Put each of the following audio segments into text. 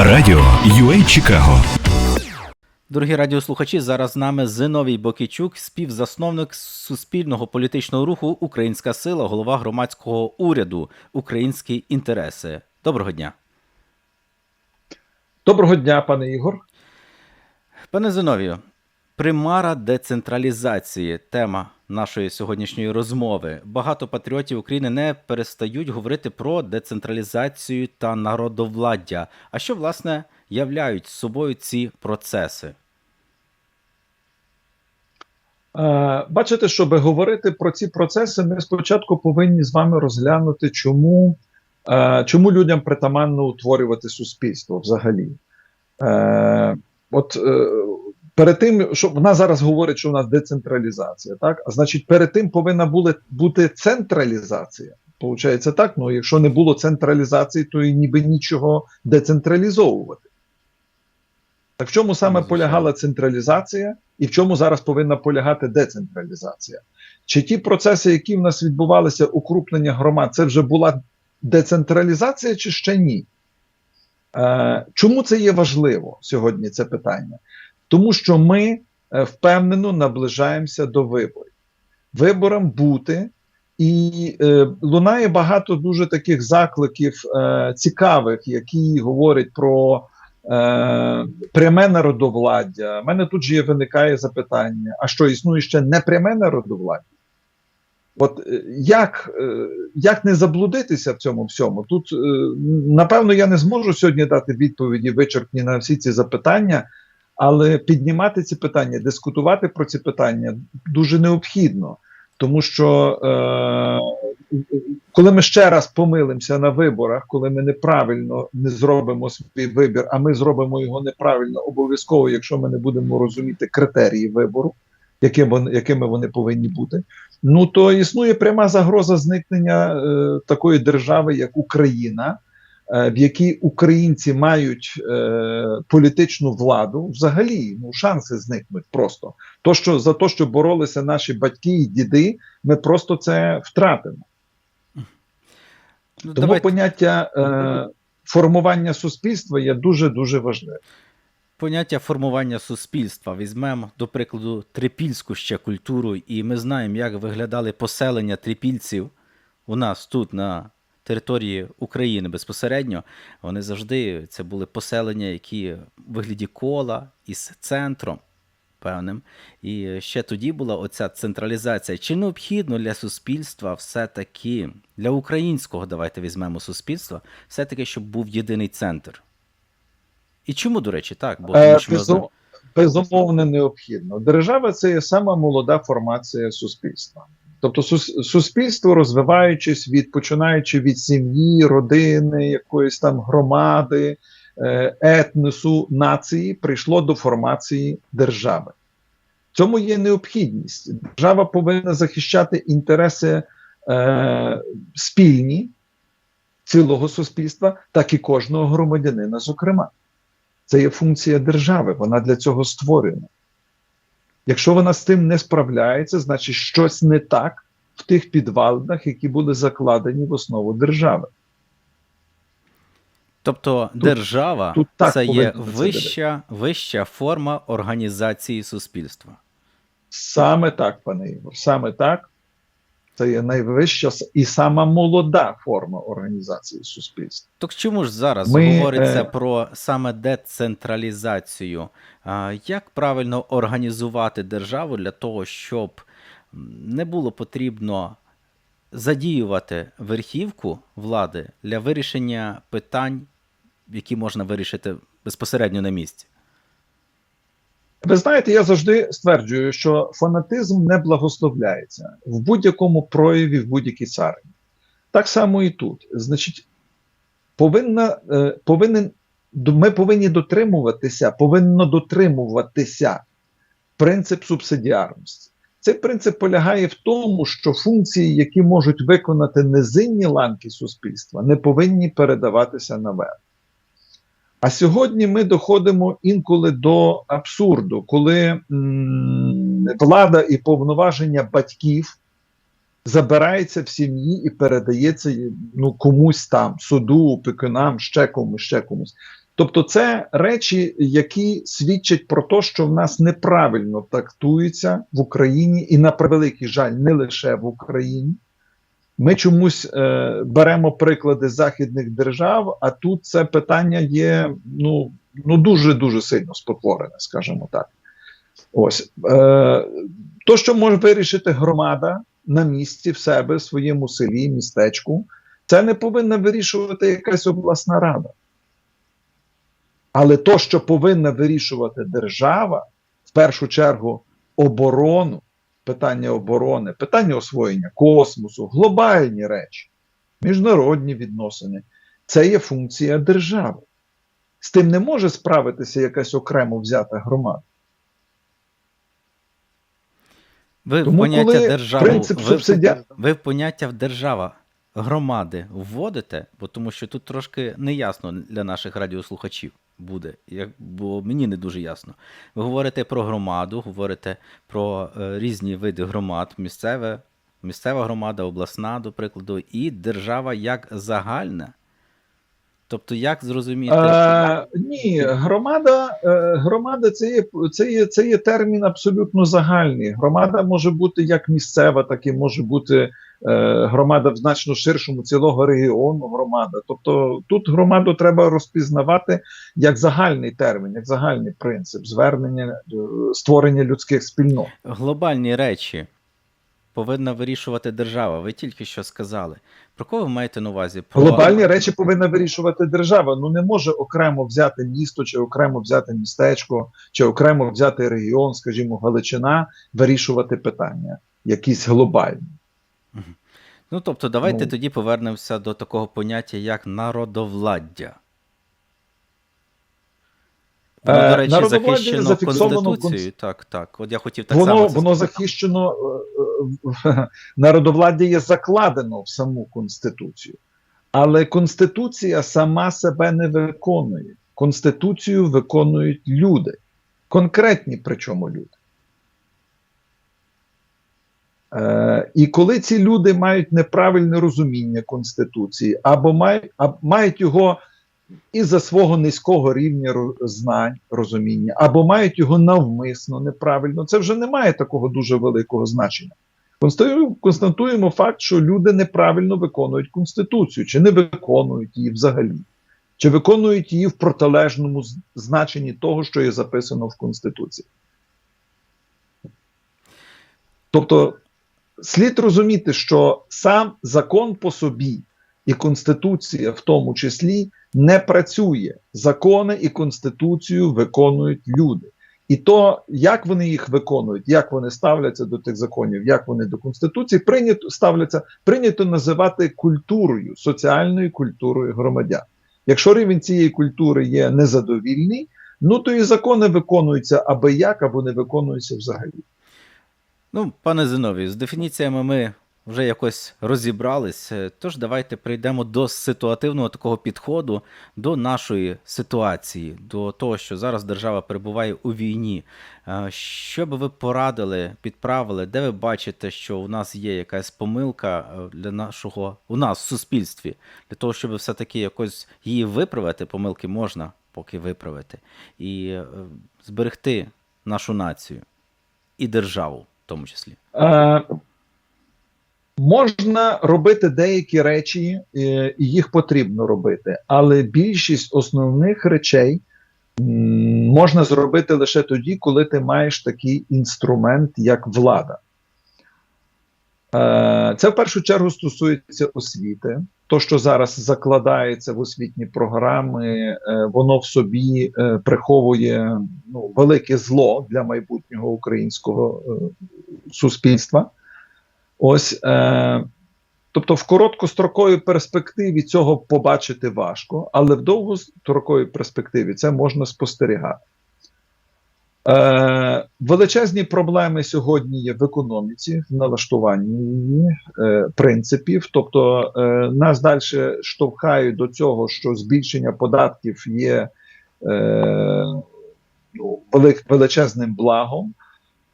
Радіо UA Чикаго Дорогі радіослухачі, зараз з нами Зиновій Бокічук, співзасновник суспільного політичного руху Українська сила, голова громадського уряду Українські інтереси. Доброго дня. Доброго дня, пане Ігор. Пане Зиновію, примара децентралізації тема нашої сьогоднішньої розмови. Багато патріотів України не перестають говорити про децентралізацію та народовладдя. А що, власне, являють собою ці процеси? Е, Бачите, щоб говорити про ці процеси, ми спочатку повинні з вами розглянути, чому, е, чому людям притаманно утворювати суспільство взагалі. Е, От перед тим, що вона зараз говорить, що у нас децентралізація, так? А значить, перед тим повинна були бути централізація. Получається так, ну якщо не було централізації, то і ніби нічого децентралізовувати. Так в чому саме полягала централізація, і в чому зараз повинна полягати децентралізація? Чи ті процеси, які в нас відбувалися, укрупнення громад, це вже була децентралізація, чи ще ні? Е, чому це є важливо сьогодні? Це питання? Тому що ми е, впевнено наближаємося до виборів. Виборам бути, і е, лунає багато дуже таких закликів е, цікавих, які говорять про е, пряме народовладдя. У мене тут же виникає запитання: а що існує ще не пряме народовладдя? От е, як, е, як не заблудитися в цьому всьому? Тут, е, напевно, я не зможу сьогодні дати відповіді вичерпні на всі ці запитання, але піднімати ці питання, дискутувати про ці питання дуже необхідно. Тому що е, коли ми ще раз помилимося на виборах, коли ми неправильно не зробимо свій вибір, а ми зробимо його неправильно, обов'язково, якщо ми не будемо розуміти критерії вибору, яким вони, якими вони повинні бути, ну то існує пряма загроза зникнення е, такої держави, як Україна, в якій українці мають е, політичну владу, взагалі ну, шанси зникнуть просто. То, що за те, що боролися наші батьки і діди, ми просто це втратимо. Ну, Тому давайте поняття е, формування суспільства є дуже дуже важливим. поняття формування суспільства. Візьмемо, до прикладу, трипільську ще культуру, і ми знаємо, як виглядали поселення трипільців у нас тут, на території України безпосередньо. Вони завжди це були поселення, які в вигляді кола із центром. Певним, і ще тоді була оця централізація. Чи необхідно для суспільства все-таки, для українського, давайте візьмемо суспільства, все-таки, щоб був єдиний центр? І чому, до речі, так? Бо Е, тому що ми безум- безумовно необхідно. Держава це є сама молода формація суспільства. Тобто, суспільство, розвиваючись від починаючи від сім'ї, родини, якоїсь там громади, е, етносу, нації, прийшло до формації держави. В цьому є необхідність. Держава повинна захищати інтереси е, спільні цілого суспільства, так і кожного громадянина, зокрема. Це є функція держави, вона для цього створена. Якщо вона з тим не справляється, значить щось не так в тих підвалинах, які були закладені в основу держави. Тобто Тут- держава тут так це є вища це вища, вища форма організації суспільства. Саме так, пане Ігор, саме так. Це є найвища і сама молода форма організації суспільства. Так чому ж зараз Ми, говориться е, про саме децентралізацію? Як правильно організувати державу для того, щоб не було потрібно задіювати верхівку влади для вирішення питань, які можна вирішити безпосередньо на місці? Ви знаєте, я завжди стверджую, що фанатизм не благословляється в будь-якому прояві, в будь-якій царині. Так само і тут. Значить, повинна, е, повинен, ми повинні дотримуватися, повинно дотримуватися принцип субсидіарності. Цей принцип полягає в тому, що функції, які можуть виконати низинні ланки суспільства, не повинні передаватися наверх. А сьогодні ми доходимо інколи до абсурду, коли м, влада і повноваження батьків забирається в сім'ї і передається ну, комусь там, суду, опікунам, ще комусь, ще комусь. Тобто, це речі, які свідчать про те, що в нас неправильно трактується в Україні, і на превеликий жаль, не лише в Україні. Ми чомусь е, беремо приклади західних держав, а тут це питання є ну, ну дуже дуже сильно спотворене, скажімо так. Ось е, то, що може вирішити громада на місці в себе, в своєму селі, містечку, це не повинна вирішувати якась обласна рада. Але то, що повинна вирішувати держава, в першу чергу оборону, питання оборони, питання освоєння космосу, глобальні речі, міжнародні відносини, це є функція держави. З тим не може справитися якась окремо взята громада. Ви в поняття коли державу, принцип ви, субсидіа... ви в поняття держава громади вводите, бо тому що тут трошки неясно для наших радіослухачів буде, як, бо мені не дуже ясно. Ви говорите про громаду, говорите про е, різні види громад, місцеве, місцева громада, обласна, до прикладу, і держава як загальна. Тобто, як зрозуміти, Е, ні, громада, е, громада це є, це, є, це є термін абсолютно загальний. Громада може бути як місцева, так і може бути е, громада в значно ширшому цілого регіону громада. Тобто тут громаду треба розпізнавати як загальний термін, як загальний принцип звернення, е, створення людських спільнот. глобальні речі повинна вирішувати держава. Ви тільки що сказали. Про кого ви маєте на увазі? Про Глобальні речі повинна вирішувати держава. Ну не може окремо взяти місто, чи окремо взяти містечко, чи окремо взяти регіон, скажімо, Галичина, вирішувати питання, якісь глобальні. Ну, тобто, давайте Ну. тоді повернемося до такого поняття, як народовладдя. Воно, Е, до речі, захищено Конституцією. Так, так. От я хотів так само. воно це воно сказати. захищено е, е, народовладдя є закладено в саму конституцію, але конституція сама себе не виконує. Конституцію виконують люди, конкретні причому люди. Е, і коли ці люди мають неправильне розуміння Конституції, або мають, а, мають його із-за свого низького рівня знань, розуміння, або мають його навмисно неправильно, це вже не має такого дуже великого значення. Констатуємо, факт, що люди неправильно виконують Конституцію, чи не виконують її взагалі, чи виконують її в протилежному значенні того, що є записано в Конституції. Тобто слід розуміти, що сам закон по собі і Конституція в тому числі не працює. Закони і Конституцію виконують люди. І то, як вони їх виконують, як вони ставляться до тих законів, як вони до Конституції, прийнято ставляться, прийнято називати культурою, соціальною культурою громадян. Якщо рівень цієї культури є незадовільний, ну то і закони виконуються аби як, або не виконуються взагалі. Ну, пане Зиновію, з дефініціями ми вже якось розібрались. е, Тож давайте прийдемо до ситуативного такого підходу до нашої ситуації, до того, що зараз держава перебуває у війні. Е, Що би ви порадили, підправили, де ви бачите, що у нас є якась помилка е, для нашого у нас в суспільстві, для того, щоб все-таки якось її виправити, помилки можна поки виправити, і зберегти нашу націю і державу в тому числі. Можна робити деякі речі, е, і їх потрібно робити, але більшість основних речей можна зробити лише тоді, коли ти маєш такий інструмент, як влада. Е, Це в першу чергу стосується освіти. То, що зараз закладається в освітні програми, е, воно в собі приховує ну, велике зло для майбутнього українського суспільства. Ось, е, тобто, в короткостроковій перспективі цього побачити важко, але в довгостроковій перспективі це можна спостерігати. Е, величезні проблеми сьогодні є в економіці, в налаштуванні е, принципів. Тобто е, нас далі штовхають до цього, що збільшення податків є е, ну, величезним благом.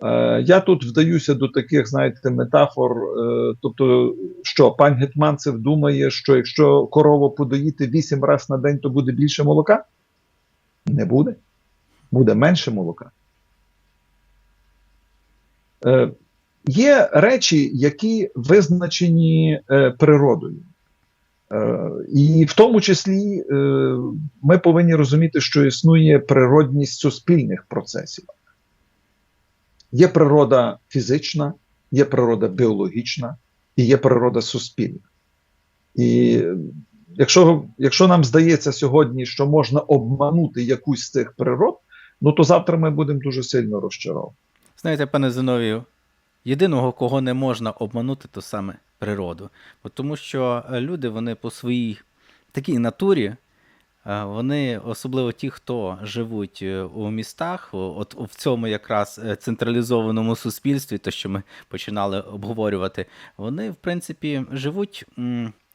Е, я тут вдаюся до таких, знаєте, метафор. Е, тобто, що пан Гетманцев думає, що якщо корову подоїти 8 разів на день, то буде більше молока. Не буде. Буде менше молока. Е, є речі, які визначені природою. І в тому числі ми повинні розуміти, що існує природність суспільних процесів. Є природа фізична, є природа біологічна і є природа суспільна. І якщо, якщо нам здається сьогодні, що можна обманути якусь з цих природ, ну то завтра ми будемо дуже сильно розчаровані. Знаєте, пане Зиновію, єдиного, кого не можна обманути, то саме природу. Тому що люди, вони по своїй такій натурі, вони, особливо ті, хто живуть е, у містах, от в цьому якраз е, централізованому суспільстві, то що ми починали обговорювати, вони, в принципі, живуть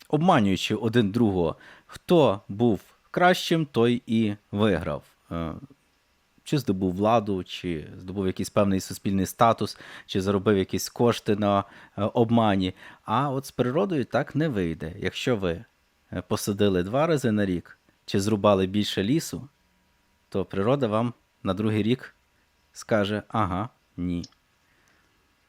обманюючи один другого. Хто був кращим, той і виграв. Е, чи здобув владу, чи здобув якийсь певний суспільний статус, чи заробив якісь кошти на е, обмані. А от з природою так не вийде. Якщо ви е, посадили два рази на рік, чи зрубали більше лісу, то природа вам на другий рік скаже: ага, ні.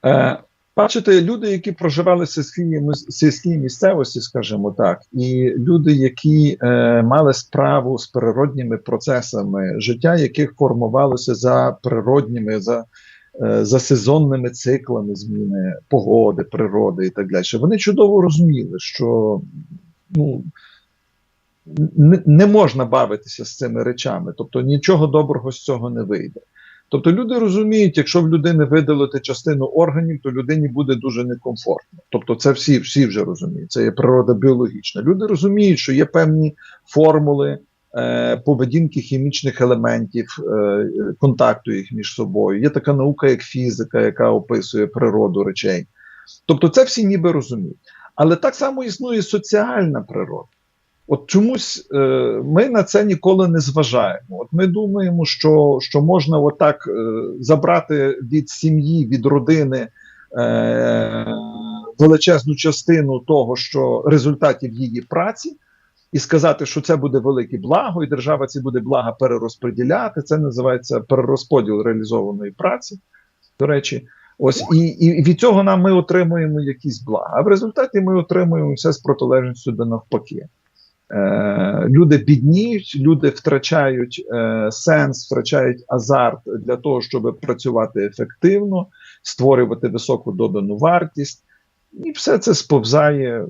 Е, бачите, люди, які проживали в сільській, сільській місцевості, скажімо так, і люди, які е, мали справу з природніми процесами життя, яких формувалося за природніми, за, е, за сезонними циклами зміни погоди, природи і так далі, вони чудово розуміли, що ну, не, можна бавитися з цими речами, тобто нічого доброго з цього не вийде. Тобто люди розуміють, якщо в людини видалити частину органів, то людині буде дуже некомфортно. Тобто, це всі, всі вже розуміють. Це є природа біологічна. Люди розуміють, що є певні формули е, поведінки хімічних елементів, е, контакту їх між собою. Є така наука, як фізика, яка описує природу речей. Тобто, це всі ніби розуміють. Але так само існує соціальна природа. От чомусь е, ми на це ніколи не зважаємо. От ми думаємо, що, що можна отак е, забрати від сім'ї, від родини е, величезну частину того, що результатів її праці, і сказати, що це буде велике благо, і держава ці буде блага перерозподіляти. Це називається перерозподіл реалізованої праці. До речі, ось і, і від цього нам ми отримуємо якісь блага. А в результаті ми отримуємо все з протилежністю до навпаки. Е, люди бідніють, люди втрачають е, сенс, втрачають азарт для того, щоб працювати ефективно, створювати високу додану вартість, і все це сповзає.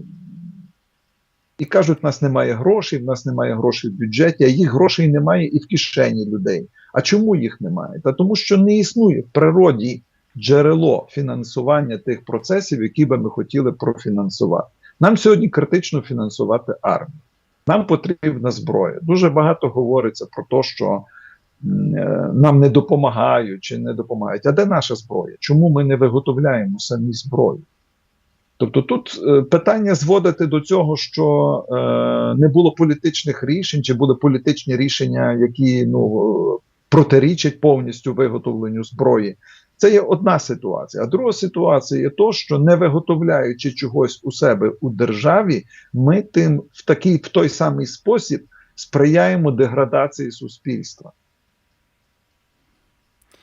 І кажуть, в нас немає грошей, в нас немає грошей в бюджеті, а їх грошей немає і в кишені людей. А чому їх немає? Та тому, що не існує в природі джерело фінансування тих процесів, які би ми хотіли профінансувати. Нам сьогодні критично фінансувати армію. Нам потрібна зброя. Дуже багато говориться про те, що е, нам не допомагають чи не допомагають. А де наша зброя? Чому ми не виготовляємо самі зброю? Тобто тут е, питання зводити до цього, що е, не було політичних рішень, чи були політичні рішення, які ну, протирічать повністю виготовленню зброї. Це є одна ситуація. А друга ситуація є то, що не виготовляючи чогось у себе у державі, ми тим в такий в той самий спосіб сприяємо деградації суспільства.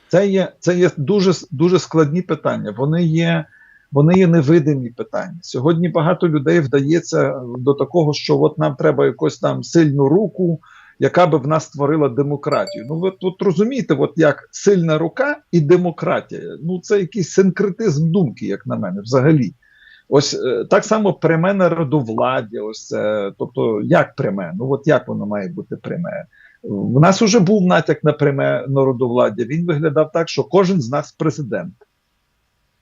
Це є, це є дуже, дуже складні питання. Вони є, вони є невидимі питання. Сьогодні багато людей вдається до такого, що от нам треба якусь там сильну руку, яка би в нас створила демократію. Ну, ви тут розумієте, от як сильна рука і демократія. Ну, це якийсь синкретизм думки, як на мене, взагалі. Ось е, так само пряме народовладдя, ось це, тобто, як пряме? Ну от як воно має бути пряме? У нас вже був натяк на пряме народовладдя. Він виглядав так, що кожен з нас президент.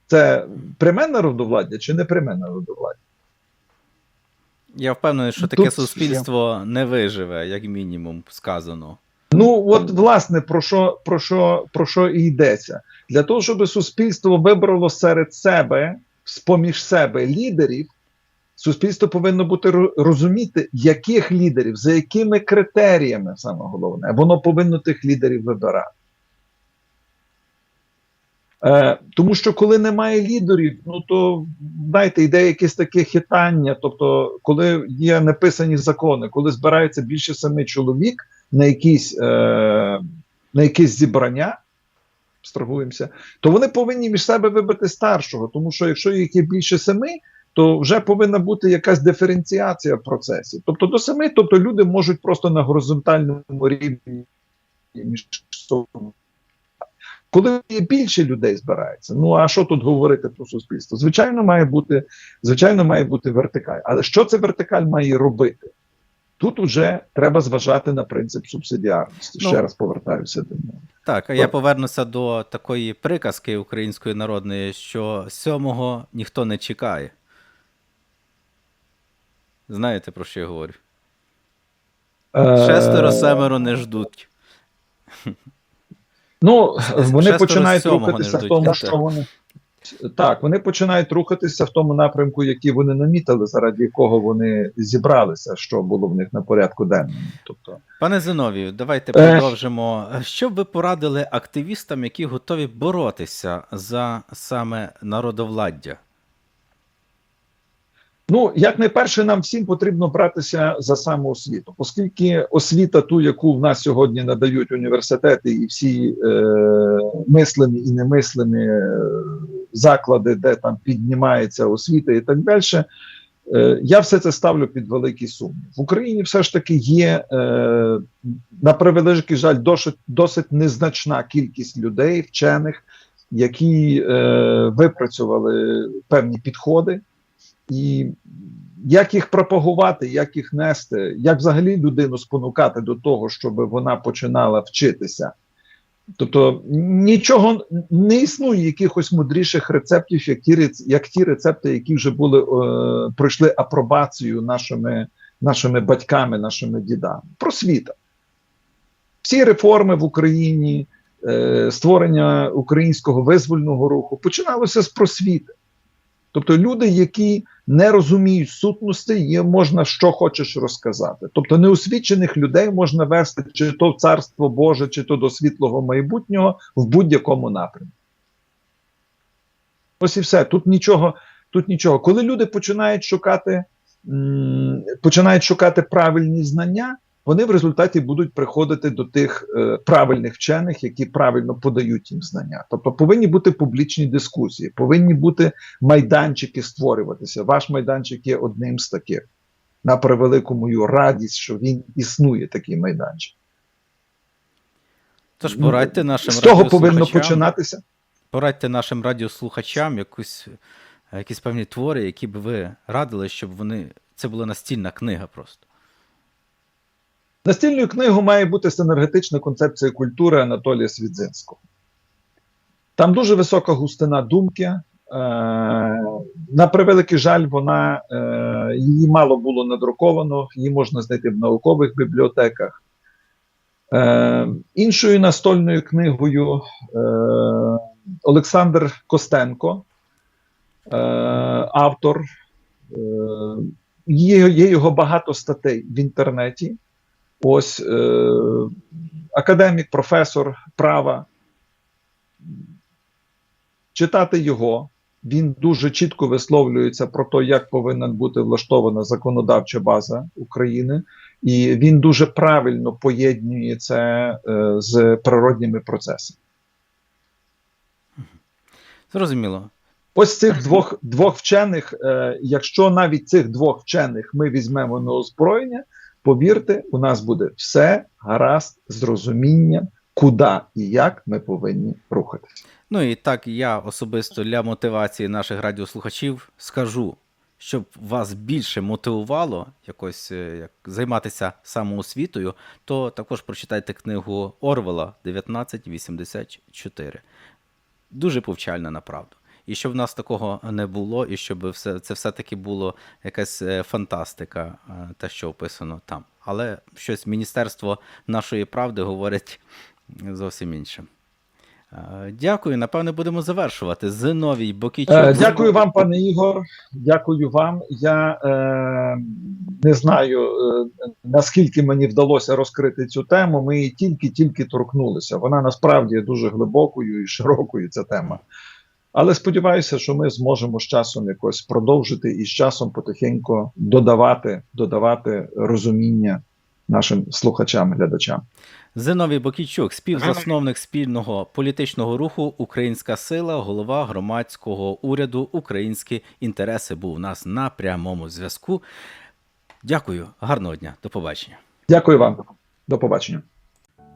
Це пряме народовладдя чи не пряме народовладдя? Я впевнений, що таке Тут суспільство не виживе, як мінімум, сказано. Ну, от власне про що, про що, про що і йдеться? Для того, щоб суспільство вибрало серед себе, з-поміж себе лідерів, суспільство повинно бути розуміти, яких лідерів, за якими критеріями, саме головне, воно повинно тих лідерів вибирати. Е, тому що коли немає лідерів, ну то знаєте, йде якесь таке хитання. Тобто, коли є написані закони, коли збирається більше семи чоловік, на якісь, е, на якісь зібрання, абстрагуємося, то вони повинні між себе вибрати старшого, тому що якщо їх є більше семи, то вже повинна бути якась диференціація в процесі. Тобто до семи, тобто люди можуть просто на горизонтальному рівні між собою. Коли є більше людей збирається, ну а що тут говорити про суспільство? Звичайно, має бути, звичайно, має бути вертикаль. Але що це вертикаль має робити? Тут уже треба зважати на принцип субсидіарності. Ну, Ще раз повертаюся до нього. Так, а я повернуся до такої приказки української народної, що сьомого ніхто не чекає. Знаєте, про що я говорю? Шестеро, Е, семеро не ждуть. Ну, вони Шестеро починають рухатися в тому, що вони. Так, вони починають рухатися в тому напрямку, який вони намітили, заради якого вони зібралися, що було в них на порядку денному. Тобто, Пане Зиновію, давайте Е. продовжимо. Що б ви порадили активістам, які готові боротися за саме народовладдя? Ну, як найперше, нам всім потрібно братися за самоосвіту, оскільки освіта, ту, яку в нас сьогодні надають університети і всі е, мислені і немислені е, заклади, де там піднімається освіта і так далі. Е, я все це ставлю під великий сумнів. В Україні все ж таки є, е, на превеликий жаль, досить, досить незначна кількість людей, вчених, які е, випрацювали певні підходи. І як їх пропагувати, як їх нести, як взагалі людину спонукати до того, щоб вона починала вчитися. Тобто нічого не існує якихось мудріших рецептів, як ті, як ті рецепти, які вже були е, пройшли апробацію нашими, нашими батьками, нашими дідами. Просвіта. Всі реформи в Україні, е, створення українського визвольного руху починалося з просвіти. Тобто люди, які не розуміють сутності, їм можна що хочеш розказати. Тобто неосвічених людей можна вести чи то в царство Боже, чи то до світлого майбутнього в будь-якому напрямку. Ось і все. Тут нічого, тут нічого. Коли люди починають шукати, починають шукати правильні знання, вони в результаті будуть приходити до тих е, правильних вчених, які правильно подають їм знання. Тобто повинні бути публічні дискусії, повинні бути майданчики створюватися. Ваш майданчик є одним з таких. На превелику мою радість, що він існує, такий майданчик. Тож порадьте нашим з того повинно починатися. Порадьте нашим радіослухачам якусь, якісь певні твори, які б ви радили, щоб вони. Це була настільна книга просто. Настільною книгою має бути синергетична концепція культури Анатолія Свідзинського. Там дуже висока густина думки. Е, на превеликий жаль, вона е, її мало було надруковано, її можна знайти в наукових бібліотеках. Е, іншою настольною книгою Олександр Костенко, автор. Є його багато статей в інтернеті. Ось е, академік, професор права. Читати його, він дуже чітко висловлюється про те, як повинна бути влаштована законодавча база України, і він дуже правильно поєднує це е, з природніми процесами. Зрозуміло. Ось цих двох, двох вчених, е, якщо навіть цих двох вчених ми візьмемо на озброєння, повірте, у нас буде все гаразд з розумінням, куди і як ми повинні рухатися. Ну і так я особисто для мотивації наших радіослухачів скажу, щоб вас більше мотивувало якось е, як займатися самоосвітою, то також прочитайте книгу Орвела 1984. Дуже повчальна направду. І щоб в нас такого не було, і щоб все, це все-таки було якась е, фантастика, е, те, що описано там. Але щось Міністерство нашої правди говорить зовсім інше. Е, Дякую. Напевне, будемо завершувати. Зиновій Бокійчук. Е, дякую вам, пане Ігор. Дякую вам. Я е, не знаю е, наскільки мені вдалося розкрити цю тему. Ми її тільки-тільки торкнулися. Вона насправді є дуже глибокою і широкою. Ця тема. Але сподіваюся, що ми зможемо з часом якось продовжити і з часом потихеньку додавати, додавати розуміння нашим слухачам, глядачам. Зиновій Бокійчук, співзасновник спільного політичного руху Українська сила, голова громадського уряду Українські інтереси був у нас на прямому зв'язку. Дякую, гарного дня, до побачення. Дякую вам. До побачення.